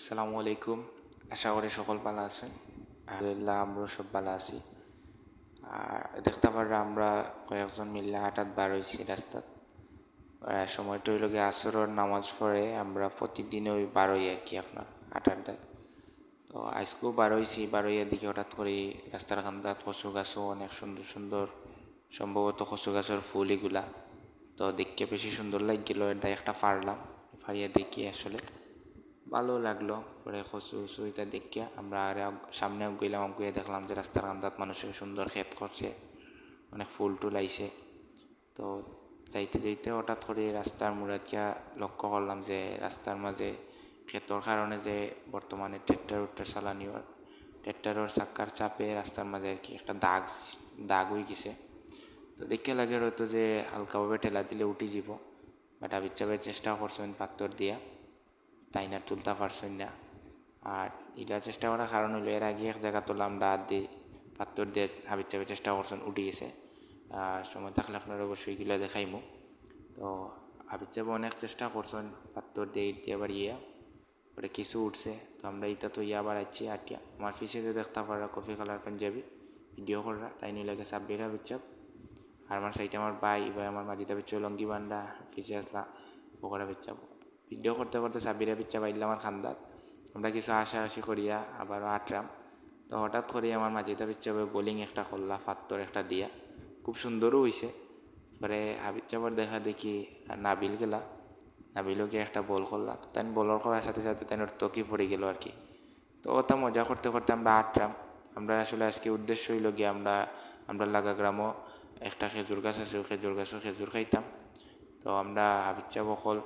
আসসালামু আলাইকুম। আশা করি সকল ভালো আছেন। আলহামদুলিল্লাহ আমরা সব ভালো আছি। আর দেখতে পাররা আমরা কয়েকজন মিলে হাঁটাত বার হয়েছি রাস্তাত সময়টা হইল গিয়ে আসরের নামাজ পড়ে আমরা প্রতিদিন ওই বার হই আর কি আপনার দেয়। তো আজকেও বার হয়েছি বার হইয়া দিকে হঠাৎ করে রাস্তার খান্দাত কচু গাছও অনেক সুন্দর সুন্দর, সম্ভবত কচু গাছের ফুল এগুলা। তো দেখতে বেশি সুন্দর লাগছিল এর দায় একটা ফাড়লাম ফাড়িয়া দেখি আসলে। ভালো লাগল। পরে কচু উচু এটা দেখিয়া আমরা আর সামনে গেলাম গিয়ে দেখলাম যে রাস্তার কান্দাত মানুষের সুন্দর ক্ষেত করছে অনেক ফুল টুল আইছে তো যাইতে যাইতে হঠাৎ করে রাস্তার মুরাদকিয়া লক্ষ্য করলাম যে রাস্তার মাঝে ক্ষেতর কারণে যে বর্তমানে ট্রেক্টর উট্টার চালানি হয়। ট্রেক্টরের চাক্কার চাপে রাস্তার মাঝে আর কি একটা দাগ দাগ হয়ে গেছে। তো দেখতে লাগে হয়তো যে হালকাভাবে ঠেলা দিলে উঠি যাব। বাট চাপের চেষ্টা করছেন পাত্তর দিয়া। তাই না তুলতে পারছেন না। আর এটা চেষ্টা করার কারণ হলো এর আগে এক জায়গা তুললাম ডাত দিয়ে পাত্তর দিয়ে হাবির চাপের চেষ্টা করছেন, উঠে গেছে। আর সময় থাকলে আপনার অবশ্যই এগুলো দেখাইমু। তো হাবির চাপে অনেক চেষ্টা করছেন পাত্তর দিয়ে ইট দিয়ে আবার ইয়া, পরে কিছু উঠছে। তো আমরা ইটা তো ইয়া আবার আছি আটিয়া আমার পিছে যে দেখতে পারা কফি কালার পাঞ্জাবি, ভিডিও করা তাই নিয়ে লাগে সাব্বির হাবির চাপ। আর আমার সাইডে আমার ভাই ভাই আমার মাঝিতে বিচ্ছ লঙ্গি বান্ডা পিছিয়ে আসলা পকোড়া বিচ্ছা ভিডিও করতে করতে সাবিরা বিচ্ছা পাইলাম আমার খান্দাত। আমরা কিছু আশি করিয়া আবারও আটরাম। তো হঠাৎ করে আমার মাঝিতে বিচ্ছা বোলিং একটা করলা, ফাত্তর একটা দিয়া। খুব সুন্দরও হয়েছে পরে হাবির চাপর দেখা দেখি নাবিল গেলা। নাবিলও গিয়ে একটা বল করলা। তো তাই বলর করার সাথে সাথে তাই তকি পড়ে গেল আর কি। তো ওটা মজা করতে করতে আমরা আটরাম। আমরা আসলে আজকে উদ্দেশ্য হইল গিয়ে আমরা আমরা লাগা গ্রামও একটা খেজুর গাছ আছে খেজুর গাছও খেজুর খাইতাম। তো আমরা হাবিচ্চা বকল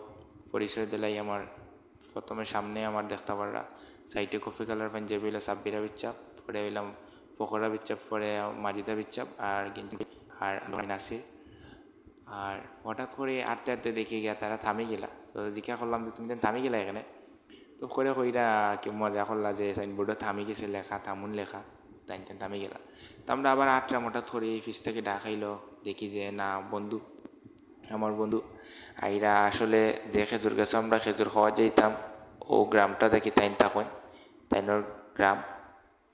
পরিচয় দিলাই আমার প্রথমে সামনে আমার দেখতে পাররা। সাইডে কফি কালার পাঞ্জাবি হইলে সাব্বিরা বিচ্চাপ পরে হইলাম পকোড়া বিচ্চাপ পরে মাজিদা বিচ্চাপ আর আর নাসির। আর হঠাৎ করে আটতে আটতে দেখে গিয়া তারা থামি গেলা। তো জিজ্ঞা করলাম যে, তুমি থামি গেলা এখানে? তো করে কইরা কি মজা করলা যে সাইনবোর্ডে থামি গেছে লেখা, থামুন লেখা, তাই তাই থামি গেলা। তো আমরা আবার আটটা হঠাৎ করে অফিস থেকে ডাকাইলো দেখি যে, না, বন্ধু। আমার বন্ধু। আইরা আসলে যে খেজুর গাছে, আমরা খেজুর খাওয়া যাইতাম। ও গ্রামটা দেখি তাইন থাকুন তাইনোর গ্রাম।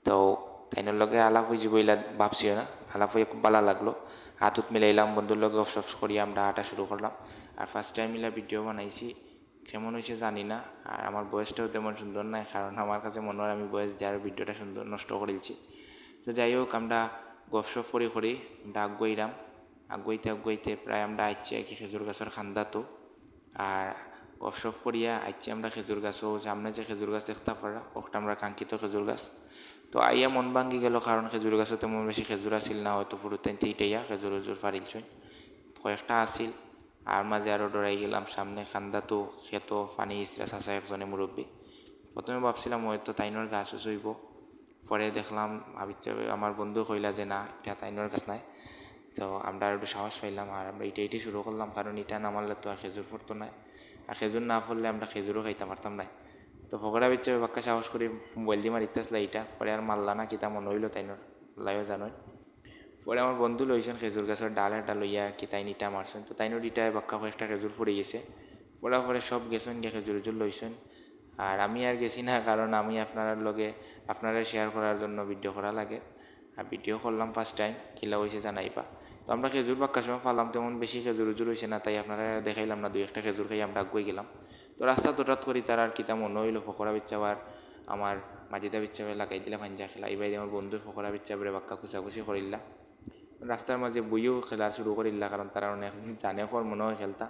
তো তাইনোর লগে আলাপ হয়ে যাব ইলা ভাবছিও না। আলাপ হয়ে খুব ভালো লাগল। হাতত মিলাইলাম, বন্ধুর লগে অফসফ করি, আমরা হাঁটা শুরু করলাম। আর ফার্স্ট টাইম মিলা ভিডিও বানাইছি। কেমন হয়েছে জানি না, আর আমার বয়সটাও তেমন সুন্দর নাই, কারণ আমার কাছে মনে হয় আমি বয়স যার ভিডিওটা সুন্দর নষ্ট করেছি তো যাই হোক, আমরা গপসপ করি করি, আমরা আগুয়াইলাম আগুয়াইতে আগুয়াইতে প্রায় আমরা আর কি খেজুর গাছের খান্দা তো আর গপসপ করিয়া আইছি আমরা খেজুর গাছও সামনে যে খেজুর গাছ দেখতে পারা ওটা আমরা কাঙ্ক্ষিত খেজুর গাছ। তো আইয়া মন ভাঙ্গি গেল কারণ খেজুর গাছও তেমন বেশি খেজুর আসিল না, হয়তো ফুরুতেন তিটাইয়া খেজুর উজুর ফারিলছই কয়েকটা আসিল আর মাঝে আরও ডরাই গেলাম সামনে খান্দা তো খেত, পানি ইসরা চাষা একজনে মুরব্বী প্রথমে ভাবছিলাম হয়তো তাইনোর গাছ উচইব পরে দেখলাম ভাবিচ্ছে আমার বন্ধু কইলা যে না এটা তাইনোর গাছ নাই। তো আমরা আর একটু সাহস পাইলাম আর আমরা এটা এটি শুরু করলাম, কারণ এটা না মারলে তো আর খেজুর ফুটতো না। আর খেজুর না ফুললে আমরা খেজুরও খাইতে পারতাম না। তো ফকরা বিচ্ছে বাক্কা সাহস করে, মোবাইল দিয়ে মারিতে আসলে এইটা। পরে আর মারলা না, কিতা মনে হইল তাইনোর লাইও জানোই। পরে আমার বন্ধু লইছেন খেজুর গাছের ডাল একটা লইয়া, কি তাই নিটা মারছেন। তো তাইনোর ইটায় বাক্কা কয়েকটা খেজুর ফুড়ে গেছে। পড়া পরে সব গেছেন, গিয়ে খেজুর উজুর লইছেন। আর আমি আর গেছি না, কারণ আমি আপনার লগে, আপনারা শেয়ার করার জন্য ভিডিও করা লাগে। আর ভিডিও করলাম ফার্স্ট টাইম কিলা হয়েছে জানাইবা। তো আমরা খেজুর বাক্কার সময় পালাম, তেমন বেশি খেজুর উজুর হয়েছে না, তাই আপনারা দেখাইলাম না, দুই একটা খেজুর খাই আমরা আগুয়ে গেলাম। তো রাস্তা তোটাত করি, তার আর কিতা মনে হইল ফকরা বিচ্ছাবার আমার মাজিদা বিচ্ছাবে লাগাই দিলা ভাঞ্জা খেলা। এই বাইরে আমার বন্ধু ফকরা বিচ্ছাবে বাক্কা খুচাখুচি করিল্লা। রাস্তার মাঝে বইও খেলা শুরু করিল্লা, কারণ তারা অনেক জানে কর মনে হয় খেলতা।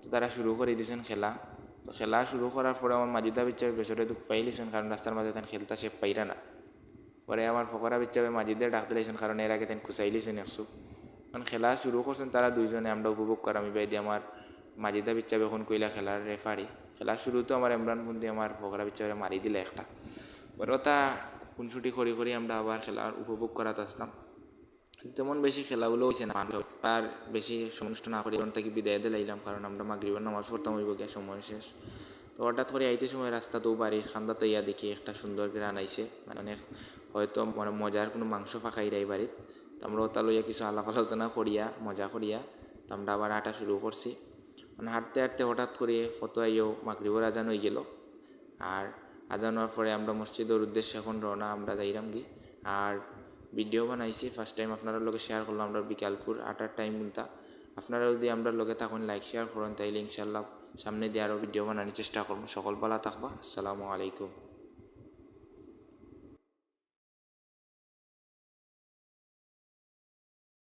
তো তারা শুরু করে দিয়েছেন খেলা। তো খেলা শুরু করার পরে আমার মাজিদা বিচ্ছাবে পেছনে দুঃখ পাইলিছেন, কারণ রাস্তার মাঝে তেন খেলতা সে পাইরা না। পরে আমার ফকরা বিচ্ছাবে মাজিদের ডাক দিলেছেন কারণ এর আগে তেন খুচাইলিছেন একশো কারণ খেলা শুরু করছেন তারা দুইজনে আমরা উপভোগ করা আমি বাইদি আমার মাজিদা বিচ্ছাবে এখন কইলা খেলার রেফারি খেলা শুরুতে আমার ইমরান বন্দি আমার ফকরা বিচ্ছাবে মারি দিলে একটা পরে ওটা খুনসুটি করি করি আমরা আবার খেলার উপভোগ করাতে আসতাম তেমন বেশি খেলাগুলো হয়েছে না আর বেশি সমস্ত না করি কারণ থেকে বিদায় দিলাইলাম কারণ আমরা মাগরিবের নামাজ পড়তাম গিয়া সময় শেষ তো হঠাৎ করে আইতে সময় রাস্তা তো বাড়ির খান্দাতে ইয়া দেখি একটা সুন্দর গ্রান আইসে মানে অনেক হয়তো মানে মজার কোনো মাংস ফাঁকাই রাই বাড়িত। তো আমরা ওটা লইয়া কিছু আলাপ আলোচনা করিয়া, মজা করিয়া, তো আমরা আবার হাঁটা শুরু করছি। মানে হাঁটতে হাঁটতে হঠাৎ করে ফটো আইও মাগরিবর আজান হয়ে গেল। আর আজান হওয়ার পরে আমরা মসজিদের উদ্দেশ্যে এখন রওনা, আমরা যাইলাম গিয়ে আর ভিডিও বানাইছি ফার্স্ট টাইম আপনারা লোকে শেয়ার করলাম আমরা বিকালপুর আটার টাইম গুনতা। আপনারা যদি আমরা লোকে তখন লাইক শেয়ার করেন, তাইলে ইনশাল্লাহ সামনে দিয়ে আরও ভিডিও বানানোর চেষ্টা করব। সকল ভালো থাকবা। আসসালামু আলাইকুম।